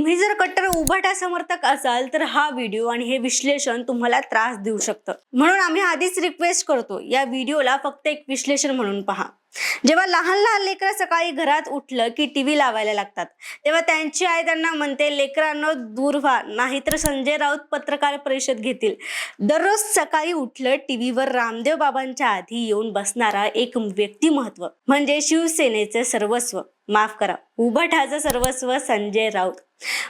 तुम्ही जर कट्टर उभाटा समर्थक असाल तर हा व्हिडिओ आणि हे विश्लेषण तुम्हाला त्रास देऊ शकतं. म्हणून आम्ही आधीच रिक्वेस्ट करतो या व्हिडिओला फक्त एक विश्लेषण म्हणून पहा. जेव्हा लहान लहान लेकरं सकाळी घरात उठलं की टीव्ही लावायला लागतात तेव्हा त्यांची आई त्यांना म्हणते लेकरांनो दूर व्हा नाहीतर संजय राऊत पत्रकार परिषद घेतील. दररोज सकाळी उठलं टीव्हीवर रामदेव बाबांच्या आधी येऊन बसणारा एक व्यक्तिमत्व म्हणजे शिवसेनेचे सर्वस्व. माफ करा उभाठाचं सर्वस्व संजय राऊत.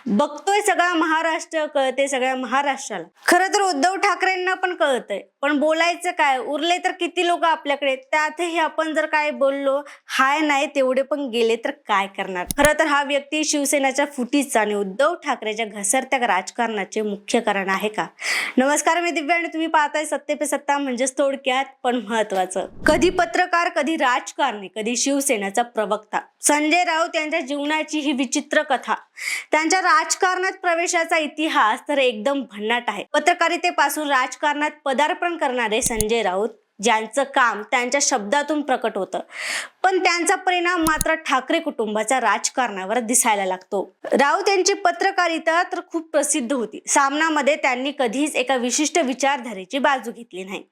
बघतोय सगळा महाराष्ट्र कळते सगळ्या महाराष्ट्राला. खरं तर उद्धव ठाकरेंना पण कळतंय पण बोलायचं काय? उरले तर किती लोक आपल्याकडे त्यातही आपण जर काय बोललो हाय नाही तेवढे पण गेले तर काय करणार? खरं तर हा व्यक्ती शिवसेनेच्या फुटीचा आणि उद्धव ठाकरेच्या घसरत्या राजकारणाचे मुख्य कारण आहे का? नमस्कार मी दिव्या आणि तुम्ही पाहताय सत्ते पे सत्ता म्हणजेच थोडक्यात पण महत्वाचं कधी पत्रकार कधी राजकारणी कधी शिवसेनेचा प्रवक्ता. संजय राऊत यांच्या जीवनाची ही विचित्र कथा. त्यांच्या राजकारणात प्रवेशाचा इतिहास तर एकदम भन्नाट आहे. पत्रकारितेपासून राजकारणात पदार्पण करणारे संजय राऊत ज्यांचं काम त्यांच्या शब्दातून प्रकट होतं. पण त्यांचा परिणाम मात्र ठाकरे कुटुंबाच्या राजकारणावर दिसायला लागतो. राऊत यांची पत्रकारिता तर खूप प्रसिद्ध होती. सामनामध्ये त्यांनी कधीच एका विशिष्ट विचारधारेची बाजू घेतली नाही.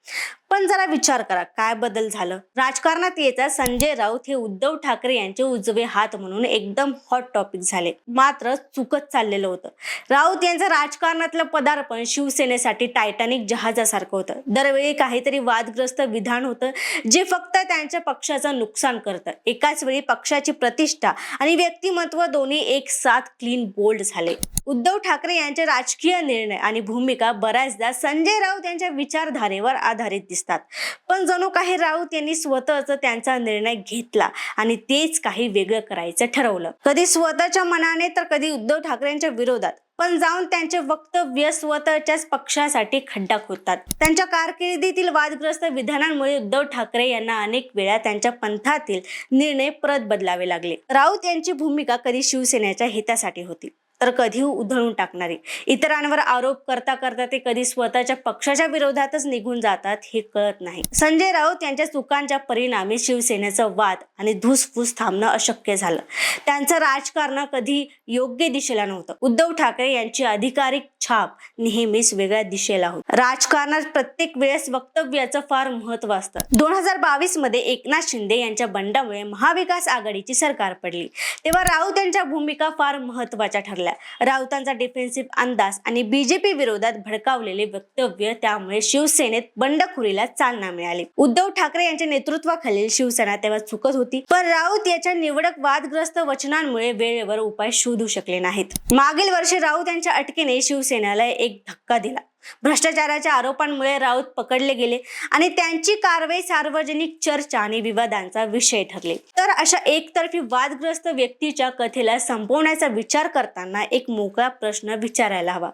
पण जरा विचार करा काय बदल झालं? राजकारणात येता संजय राऊत हे उद्धव ठाकरे यांचे उजवे हात म्हणून एकदम हॉट टॉपिक झाले. मात्र चुकत चाललेलं होतं. राऊत यांचं राजकारणातलं पदार्पण शिवसेनेसाठी टायटॅनिक जहाजासारखं होतं. दरवेळी काहीतरी वादग्रस्त विधान होतं जे फक्त त्यांच्या पक्षाचं नुकसान करतं. एकाच वेळी पक्षाची प्रतिष्ठा आणि व्यक्तिमत्व दोन्ही एक साथ क्लीन बोल्ड झाले. उद्धव ठाकरे यांचे राजकीय निर्णय आणि भूमिका बऱ्याचदा संजय राऊत यांच्या विचारधारेवर आधारित दिसतात. पण जणू काही राऊत यांनी स्वतःच त्यांचा निर्णय घेतला आणि तेच काही वेगळं करायचं ठरवलं. कधी स्वतःच्या मनाने तर कधी उद्धव ठाकरेंच्या विरोधात. पण जाऊन त्यांचे वक्तव्य स्वतःच्याच पक्षासाठी खड्डा खोदतात त्यांच्या कारकिर्दीतील वादग्रस्त विधानांमुळे उद्धव ठाकरे यांना अनेक वेळा त्यांच्या पंथातील निर्णय परत बदलावे लागले. राऊत यांची भूमिका कधी शिवसेनेच्या हितासाठी होती? तर कधी उधळून टाकणारी. इतरांवर आरोप करता करता ते कधी स्वतःच्या पक्षाच्या विरोधातच निघून जातात हे कळत नाही. संजय राऊत यांच्या चुकांच्या परिणामी शिवसेनेचा वाद आणि धुसफूस थांबणं अशक्य झालं. त्यांचं राजकारण कधी योग्य दिशेला नव्हतं. उद्धव ठाकरे यांची अधिकारिक छाप नेहमीच वेगळ्या दिशेला होती. राजकारणात प्रत्येक वेळेस वक्तव्याचं फार महत्त्व असतं. दोन हजार बावीसमध्ये एकनाथ शिंदे यांच्या बंडामुळे महाविकास आघाडीची सरकार पडली. तेव्हा राऊत यांच्या भूमिका फार महत्त्वाच्या ठरल्या. राऊतांचा डिफेन्सिव्ह अंदाज आणि बीजेपी विरोधात भडकावलेले वक्तव्य त्यामुळे शिवसेनेत बंडखोरीला चालना मिळाली. उद्धव ठाकरे यांच्या नेतृत्वाखालील शिवसेना तेव्हा चुकत होती पण राऊत याच्या निवडक वादग्रस्त वचनांमुळे वेळेवर उपाय शोधू शकले नाहीत. मागील वर्षी राऊत यांच्या अटकेने शिवसेनेला एक धक्का दिला. भ्रष्टाचाराच्या आरोपांमुळे राऊत पकडले गेले आणि त्यांची कारवाई सार्वजनिक चर्चा आणि विवादांचा विषय ठरले. तर अशा एकतर्फी वादग्रस्त व्यक्तीच्या कथेला संपवण्याचा विचार करताना एक मोकळा प्रश्न विचारायला हवा.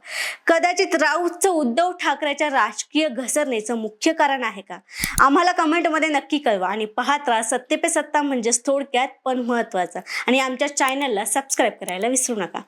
कदाचित राऊतचं उद्धव ठाकरेच्या राजकीय घसरणेचं मुख्य कारण आहे का? आम्हाला कमेंटमध्ये नक्की कळवा आणि पाहत राहा पे सत्ता म्हणजेच थोडक्यात पण महत्त्वाचा आणि आमच्या चॅनलला सबस्क्राईब करायला विसरू नका.